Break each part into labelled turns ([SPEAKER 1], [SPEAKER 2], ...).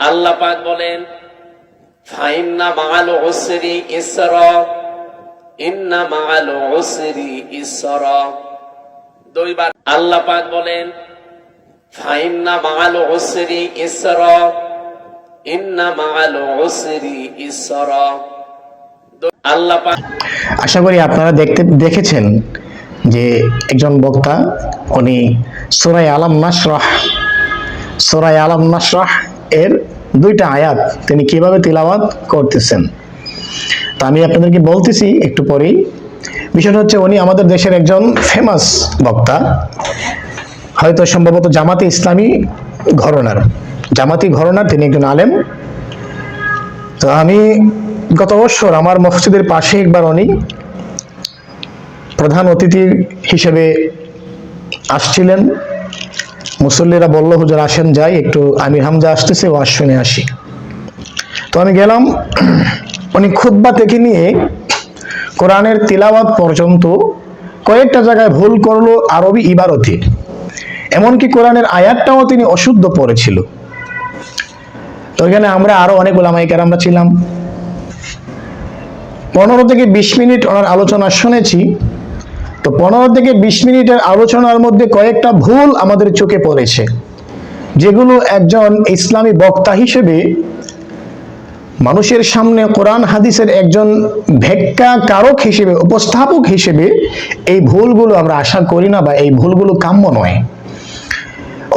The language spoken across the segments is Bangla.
[SPEAKER 1] আল্লাহ পাক বলেন, ফাইন্না মাআল উসরি ইসরা, ইন্না মাআল উসরি ইসরা। দুইবার আল্লাহ পাক বলেন, ফাইন্না মাআল উসরি ইসরা, ইন্না মাআল উসরি ইসরা। আল্লাহ পাক
[SPEAKER 2] আশা করি আপনারা দেখতে, দেখেছেন যে একজন বক্তা, উনি সুরাই আলম নাসরাহ সুরাই আলম নাসরাহ এর দুইটা আয়াত তিনি কীভাবে তিলাওয়াত করতেছেন। তা আমি আপনাদেরকে বলতেছি একটু পরেই। বিষয়টা হচ্ছে উনি আমাদের দেশের একজন ফেমাস বক্তা। হয়তো সম্ভবত জামাতে ইসলামী ঘরনার। জামাতি ঘরনার, তিনি একজন আলেম। তো আমি গত বছর আমার মসজিদের পাশে একবার উনি প্রধান অতিথি হিসেবে আসছিলেন। মুসল্লিরা বলল, হুজুর, আসেন যাই, একটু আমির হামজা আসতেছে, ওয়াজ শুনে আসি। তো আমি গেলাম, উনি খুদ্া থেকে নিয়ে কোরআনের তিলাওয়াত পর্যন্ত কয়েকটা জায়গায় ভুল করল আরবি ইবারতে। এমনকি কোরআনের আয়াতটাও তিনি অশুদ্ধ পড়েছিল। তো এখানে আমরা আরও অনেক ওলামাইকার আমরা ছিলাম। পনেরো থেকে বিশ মিনিট ওনার আলোচনা শুনেছি। তো পনেরো থেকে বিশ মিনিটের আলোচনার মধ্যে কয়েকটা ভুল আমাদের চোখে পড়েছে, যেগুলো একজন ইসলামী বক্তা হিসেবে মানুষের সামনে কোরআন হাদিসের একজন ভেক্কা কারক হিসেবে, উপস্থাপক হিসেবে এই ভুলগুলো আমরা আশা করি না বা এই ভুলগুলো কাম্য নয়।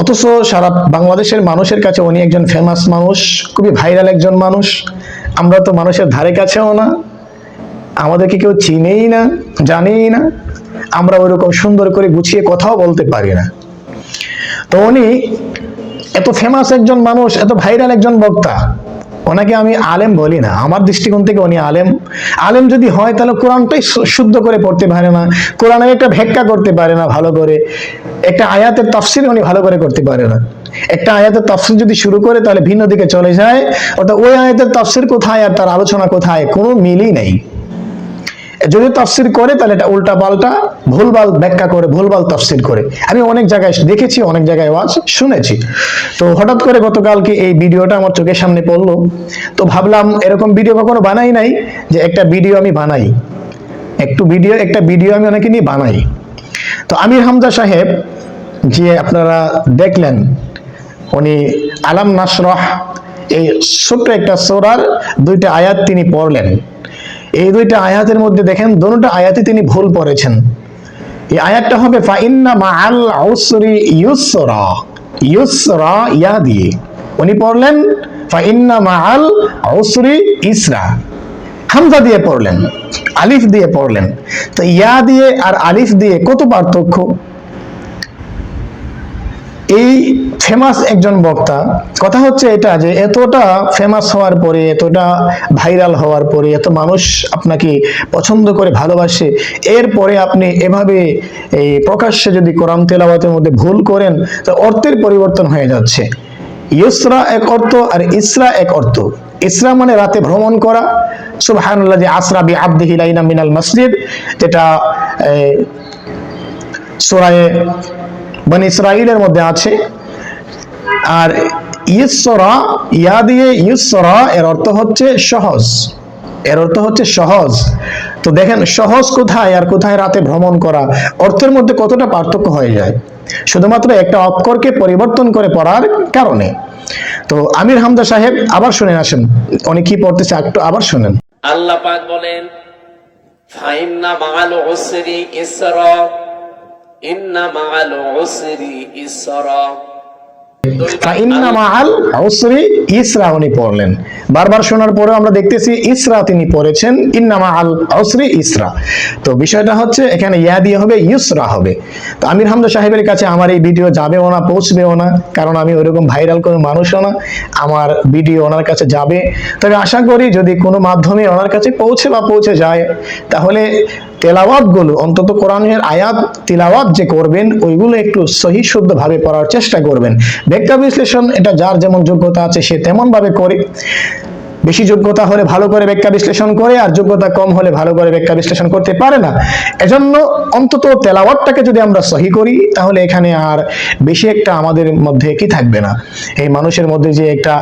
[SPEAKER 2] অথচ সারা বাংলাদেশের মানুষের কাছে উনি একজন ফেমাস মানুষ, খুবই ভাইরাল একজন মানুষ। আমরা তো মানুষের ধারে কাছেও না। আমাদেরকে কেউ চিনেই না, জানেই না। আমরা ওইরকম সুন্দর করে গুছিয়ে কথাও বলতে পারি না। তো উনি এত ফেমাস একজন মানুষ, এত ভাইরাল একজন বক্তা, ওনাকে আমি আলেম বলি না। আমার দৃষ্টিকোণ থেকে উনি আলেম। আলেম যদি হয়, তাহলে কোরআনটাই শুদ্ধ করে পড়তে পারে না। কোরআনের একটা ভেক্কা করতে পারে না ভালো করে। একটা আয়াতের তফসিল উনি ভালো করে করতে পারে না। একটা আয়াতের তফসিল যদি শুরু করে, তাহলে ভিন্ন দিকে চলে যায়। অর্থাৎ ওই আয়াতের তফসিল কোথায় আর তার আলোচনা কোথায়? কোনো মিলই নেই। যদি তফসির করে, তাহলে এটা উল্টা পাল্টা, ভুলভাল ব্যাখ্যা করে, ভুলভাল তফসির করে। আমি অনেক জায়গায় দেখেছি, অনেক জায়গায় ওয়াজ শুনেছি। তো হঠাৎ করে গতকালকে এই ভিডিওটা আমার চোখের সামনে পড়ল। তো ভাবলাম, এরকম ভিডিও কখনো বানাই নাই যে একটা ভিডিও আমি বানাই। একটু ভিডিও, একটা ভিডিও আমি অনেকে নিয়ে বানাই। তো আমির হামজা সাহেব, যে আপনারা দেখলেন, উনি আলাম নাসরহ, এই ছোট্ট একটা সোরার দুইটা আয়াত তিনি পড়লেন। এই দুইটা আয়াতের মধ্যে দেখেন দুটো আয়াতে তিনি ভুল পড়েছেন। এই আয়াতটা হবে, ফাইন্না মাআল উসরি ইউসরা ইউসরা ইয়া দিয়ে। উনি পড়লেন, ফাইন্না মাআল উসরি ইসরা হামজা দিয়ে পড়লেন, আলিফ দিয়ে পড়লেন। তো ইয়া দিয়ে আর আলিফ দিয়ে কত পার্থক্য? এই ফেমাস একজন বক্তা, কথা হচ্ছে এটা যে এতটা ফেমাস হওয়ার পরে, এতটা ভাইরাল হওয়ার পরে, এত মানুষ আপনাকে পছন্দ করে, ভালোবাসে, এরপরে আপনি এভাবে এই প্রকাশ্যে যদি কোরআন তেলাওয়াতের মধ্যে ভুল করেন, তো অর্থের পরিবর্তন হয়ে যাচ্ছে। ইউসরা এক অর্থ আর ইসরা এক অর্থ। ইসরা মানে রাতে ভ্রমণ করা। সুবহানাল্লাহ, যে আসরা বি আব্দিহি লাইনা মিনাল মসজিদ, যেটা সূরায়ে বনি ইসরাইলের মধ্যে আছে। আর ইসরা, ইয়া দিয়ে ইসরা, এর অর্থ হচ্ছে সহজ। এর অর্থ হচ্ছে সহজ। তো দেখেন, সহজ কোথায় আর কোথায় রাতে ভ্রমণ করা? অর্থের মধ্যে কতটা পার্থক্য হয়ে যায়? শুধুমাত্র একটা অক্ষরকে পরিবর্তন করে পড়ার কারণে। তো আমির হামদা সাহেব, আবার শুনে আসেন। উনি কি পড়তেছে একটু আবার শুনেন।
[SPEAKER 1] আল্লাহ পাক বলেন, ফাইন্না মাআল উসরি ইসরা
[SPEAKER 2] আমরা সাহেবের কাছে আমার এই ভিডিও যাবেও না, পৌঁছবেও না, কারণ আমি ওইরকম ভাইরাল কোনো মানুষও না, আমার ভিডিও ওনার কাছে যাবে। তবে আশা করি যদি কোনো মাধ্যমে ওনার কাছে পৌঁছে বা পৌঁছে যায়, তাহলে তেলাওয়াতগুলো অন্তত কোরআনের আয়াত তেলাওয়াত যে করবেন, ওইগুলো একটু সহি শুদ্ধ ভাবে পড়ার চেষ্টা করবেন। ব্যাখ্যা বিশ্লেষণ, এটা যার যেমন যোগ্যতা আছে সে তেমন ভাবে করে। বেশি যোগ্যতা হলে ভালো করে ব্যাখ্যা বিশ্লেষণ করে আর যোগ্যতা কম হলে ভালো করে ব্যাখ্যা বিশ্লেষণ করতে পারে না। এজন্য অন্তত তেলাওয়াতটাকে যদি আমরা সহি করি, তাহলে এখানে আর বেশি একটা আমাদের মধ্যে কি থাকবে না? এই মানুষের মধ্যে যে একটা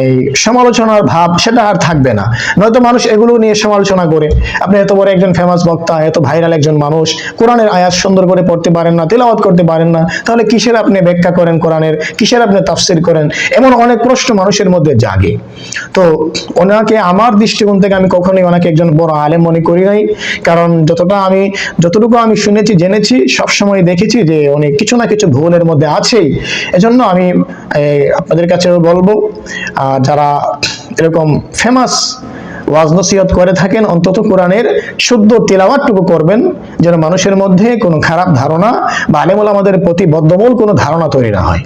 [SPEAKER 2] এই সমালোচনার ভাব, সেটা আর থাকবে না। নয়তো মানুষ এগুলো নিয়ে সমালোচনা করে, আপনি এত বড় একজন ফেমাস বক্তা, এত ভাইরাল একজন মানুষ, কোরআনের আয়াত সুন্দর করে পড়তে পারেন না, তেলাওয়াত করতে পারেন না, তাহলে কিসের আপনি ব্যাখ্যা করেন কোরআনের? কিসের আপনি তাফসির করেন? এমন অনেক প্রশ্ন মানুষের মধ্যে জাগে। তো ওনাকে আমার দৃষ্টিকোণ থেকে আমি কখনোই ওনাকে একজন বড় আলেম মনে করি নাই। কারণ যতটা আমি, যতটুকু আমি শুনেছি, জেনেছি, সবসময় দেখেছি যে উনি কিছু না কিছু ভুলের মধ্যে আছেই এজন্য আমি আপনাদের কাছেও বলব যারা এরকম ফেমাস ওয়াজ নসিহত করে থাকেন, অন্তত কোরআনের শুদ্ধ তেলাওয়াতটুকু করবেন, যেন মানুষের মধ্যে কোনো খারাপ ধারণা বা আলেমুল আমাদের প্রতি বদ্ধমূল কোনো ধারণা তৈরি না হয়।